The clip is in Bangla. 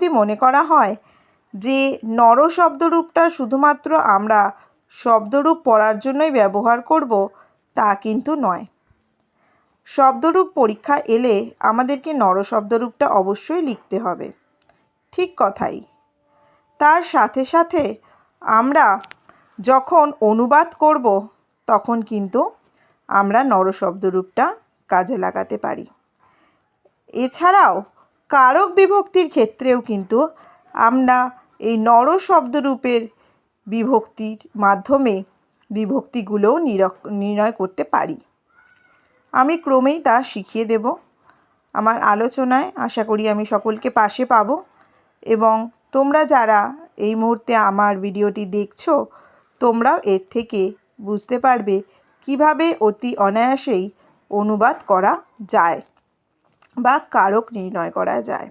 যদি মনে করা হয় যে নর শব্দরূপটা শুধুমাত্র আমরা শব্দরূপ পড়ার জন্যই ব্যবহার করব, তা কিন্তু নয়। শব্দরূপ পরীক্ষা এলে আমাদেরকে নর শব্দরূপটা অবশ্যই লিখতে হবে। ঠিক কথাই। তার সাথে সাথে আমরা যখন অনুবাদ করব, তখন কিন্তু আমরা নর শব্দরূপটা কাজে লাগাতে পারি। এছাড়াও কারক বিভক্তির ক্ষেত্রেও কিন্তু আমরা এই নর শব্দরূপের বিভক্তির মাধ্যমে বিভক্তিগুলোও নির্ণয় করতে পারি। আমি ক্রমেই তা শিখিয়ে দেব। আমার আলোচনায় আশা করি আমি সকলকে পাশে পাবো এবং তোমরা যারা এই মুহূর্তে আমার ভিডিওটি দেখছ, তোমরাও এর থেকে বুঝতে পারবে কীভাবে অতি অনায়াসেই অনুবাদ করা যায়। বা কারক নির্ণয় করা যায়।